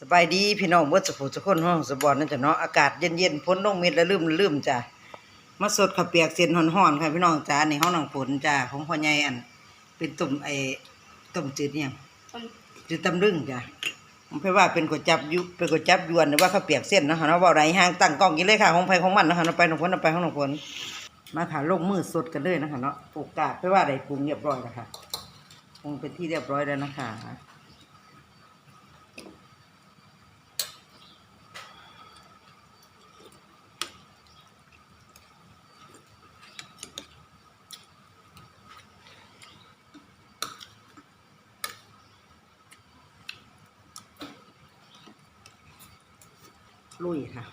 สบายดีพี่น้องเบิดสุขสุขคนห้องสบอนนั่นจ้ะเนาะอากาศเย็นๆพ้นลงเม็ดแล้วลืมลืมจ้ะมาสดข้าวเปียกเส้นห่อนๆค่ะพี่น้องจ้าในห้องนางฝนจ้าของพ่อใหญ่อัน เป็นต้มไอ้ต้มจืดเนี่ยจืดตำลึงจ้ะผมไปว่าเป็นก๋วยจับยุเป็นก๋วยจับยวนหรือว่าข้าวเปียกเส้นนะคะเนาะเว่าไรห่างตั้งกล้องกินเลยค่ะของไผของมันนะคะเนาะไปของฝนเอาไปของนางฝนมาค่ะลงมือสดกันเลยนะคะเนาะปลูกกาดไปว่าได้ปรุงเรียบร้อยแล้วค่ะปรุงเป็นที่เรียบร้อยแล้วนะคะ ลุยค่ะ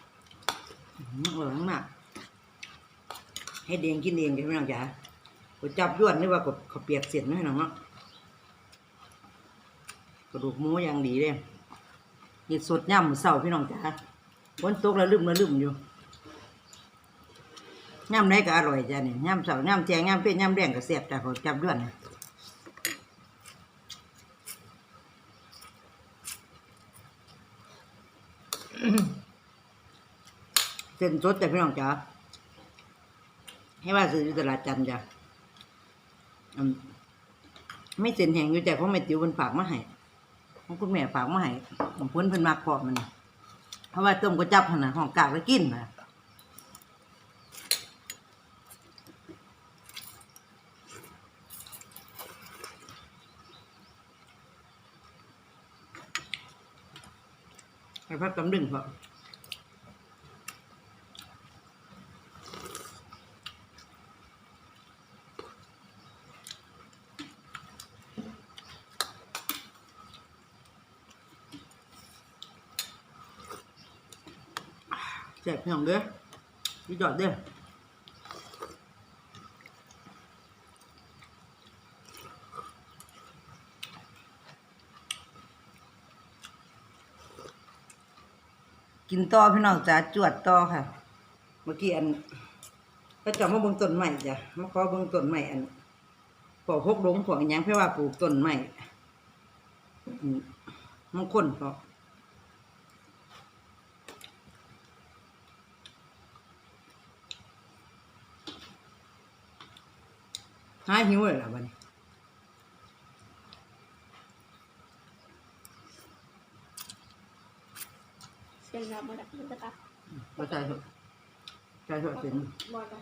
อื้อหืออร่อยมากให้เดงกินเองจ้ะพี่น้องจ๋าก๋วยจับยวนนี่ว่ากดเขาเปียกเสร็จนะพี่น้องเนาะกระดูกหมูอย่างดีเลยกินสดย่ำมือเศร้าพี่น้องจ๋าฝนตกแล้วลืมแล้วลืมอยู่ย่ำไหนก็อร่อยจ้ะเนี่ยย่ำเสาย่ำแจงย่ำเป็ดย่ำแดงก็เสียบจ้ะเขาจับยวนเนี่ยเส้นสดจ้ะพี่น้องจ๋าให้ว่าซื้ออยู่ตลาดจันทร์จ้ะไม่เส้นแห้งอยู่แต่เขาะไม่ติ๋วมันฝากมาให้ของคุณแม่ฝากมาให้ของพิ่นเพิ่นมากพอมันเพราะว่าต้มก็จับหั่นน่ะห้องกากแล้วกินนะให้พักกำดึงพอ แจกพี่น้องเด้อพี่จอดเด้อกินต่อพี่น้องจ๋าจวดต่อค่ะ เมื่อกี้อันก็จะมาเบิ่งต้นใหม่จ้ะมาขอเบิ่งต้นใหม่อันพวกพกหลงพวกอิหยังเพื่อว่าปลูกต้นใหม่มงคลพอ หายหิวเลยล่ะบัดนี้เสียงดังมาจากมันจะตัดบ่ใช่เถอะใช่เถอะเป็นบอล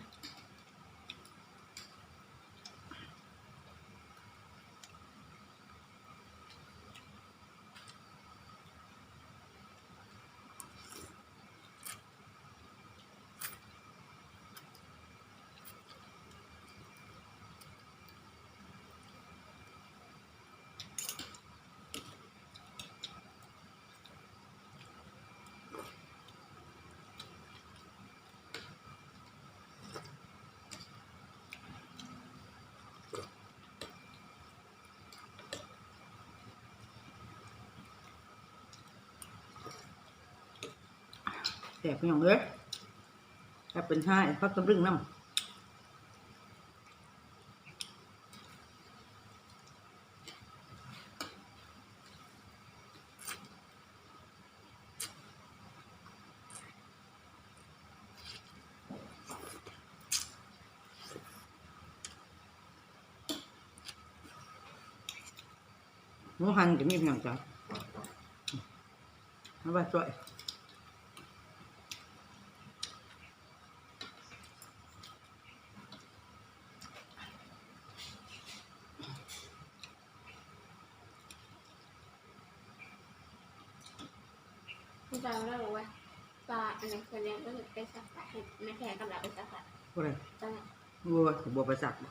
แตกพี่น้องเอ้ยถ้าเป็นห้าพักตำรึงน้ำหมูหันจะมีพี่น้องจ้ะเอาไว้ช่ วยพี่จำได้บอกว่าปลาอันนี้เคยเลี้ยงก็คือเป็นสัตว์ป่าให้แม่แขกกำลังเป็นสัตว์ป่าบ่ได้จังหวะบัวบัวไปสักบ่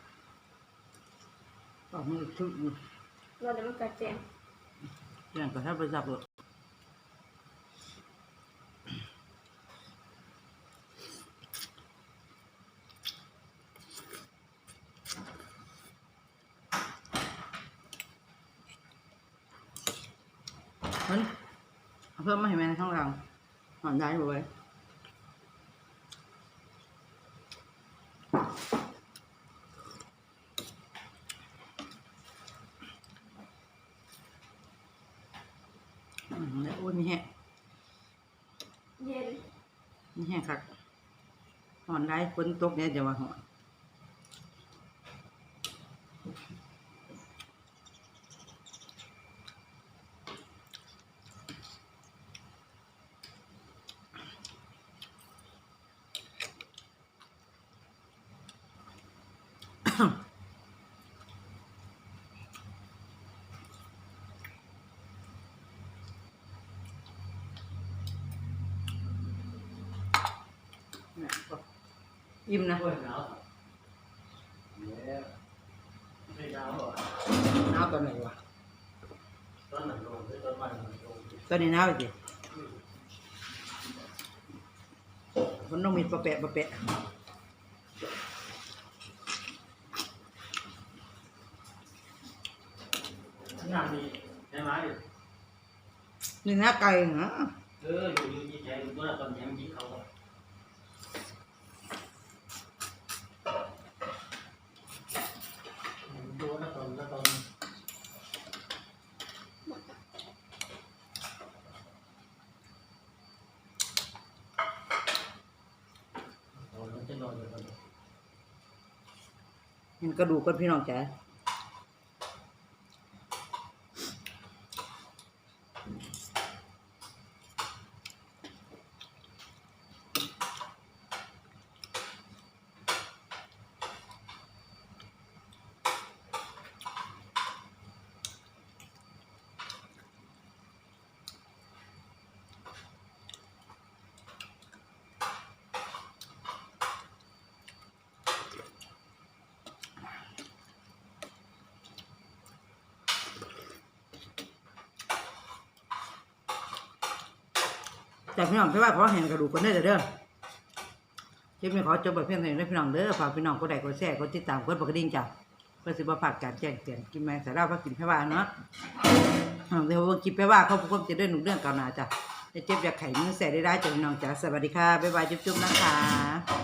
ก็มือทึกมือเราจะมันเกิดเสียงอย่างก็ถ้าไปสักเลย เฮ้ยเอาเพิ่มมาให้แม่ข้างหลังหอนได้บ่ไว้ยอืมแล้วอ้วนนี่แฮะเย็นนี่แห้งคักหอนได้ฝนตกเนี่ยจะว่าหอน อิ่มนะด้วยหนาวเนี่ยไม่หนาวหรอหนาวตอนไหนวะตอนนั้นลงไปตอนวันนั้นลงตอนนี้หนาวอีกมันต้องมีปะแปะปะแปะ งานนี้ได้ไหมนี่นะไก่นะเอออยู่อยู่ที่ใจอยู่ตัวตอนยังกินเขาดูนะตอนนะตอนหมดอะตอนนั้นจะนอนอยู่ตอนเห็นกระดูกกันพี่น้องจ๋า แต่พี่น้องแค่ว่าขอเห็นกระดูกคนได้อเด้อคลิปนี้ขอจบแบบเพียงเท่านี้นะพี่น้องเด้อฝากพี่น้องกดไลค์กดแชร์กดติดตามกดปกดิ่งจ้ะเพื่อสิบ่พลาดการแจ้งเตือนกินแมงสาระว่ากินแค่ว่าเนาะเดี๋ยวว่ากินแค่ว่าเขาพวบจะได้หนุกเรื่องเก่าหนาจ้ะจะเจ็บอยากไข่มือแสได้ได้จ้ะพี่น้องจ้ะสวัสดีค่ะบ๊ายบายจุ๊บๆนะคะ